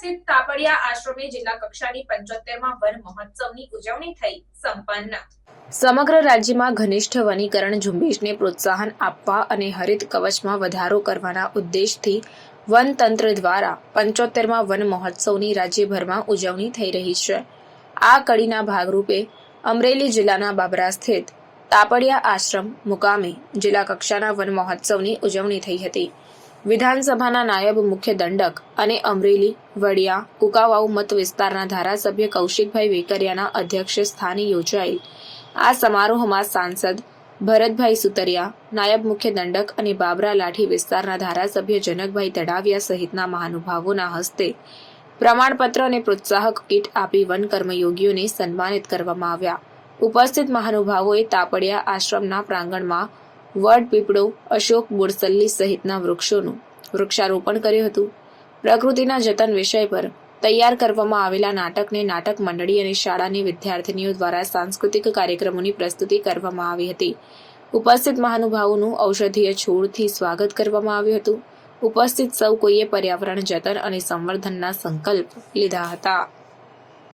સ્થિત તાપડિયા આશ્રમે જિલ્લા કક્ષાની પંચોતેરમાં વન મહોત્સવની ઉજવણી થઈ સંપન્ન. સમગ્ર રાજ્યમાં ઘનિષ્ઠ વનીકરણ ઝુંબેશને પ્રોત્સાહન આપવા અને હરિત કવચમાં વધારો કરવાના ઉદ્દેશથી વન તંત્ર દ્વારા પંચોતેરમાં વન મહોત્સવની રાજ્યભરમાં ઉજવણી થઈ રહી છે. આ કડીના ભાગરૂપે અમરેલી જિલ્લાના બાબરા સ્થિત તાપડિયા આશ્રમ મુકામે જિલ્લા કક્ષાના વન મહોત્સવની ઉજવણી થઈ હતી. વિધાનસભાના નાયબ મુખ્ય દંડક અને અમરેલી, વડિયા, કુકાવાવ મત વિસ્તારના ધારાસભ્ય કૌશિકભાઈ વેકરિયાના અધ્યક્ષ સ્થાને યોજાયેલ આ સમારોહમાં સાંસદ ભરતભાઈ સુતરિયા, નાયબ મુખ્ય દંડક અને બાબરા લાઠી વિસ્તારના ધારાસભ્ય જનકભાઈ તડાવિયા સહિતના મહાનુભાવોના હસ્તે પ્રમાણપત્ર અને પ્રોત્સાહક કીટ આપી વન કર્મયોગીઓને સન્માનિત કરવામાં આવ્યા. ઉપસ્થિત મહાનુભાવોએ તાપડિયા આશ્રમના પ્રાંગણમાં વડ પીપળો અશોક બોરસલ્લી સહિતના વૃક્ષોનું વૃક્ષારોપણ કર્યું હતું. પ્રકૃતિના જતન વિષય પર તૈયાર કરવામાં આવેલા નાટકને નાટક મંડળી અને શાળાની વિદ્યાર્થીનીઓ દ્વારા સાંસ્કૃતિક કાર્યક્રમોની પ્રસ્તુતિ કરવામાં આવી હતી. ઉપસ્થિત મહાનુભાવોનું ઔષધીય છોડથી સ્વાગત કરવામાં આવ્યું હતું. ઉપસ્થિત સૌ કોઈએ પર્યાવરણ જતન અને સંવર્ધનના સંકલ્પ લીધા હતા.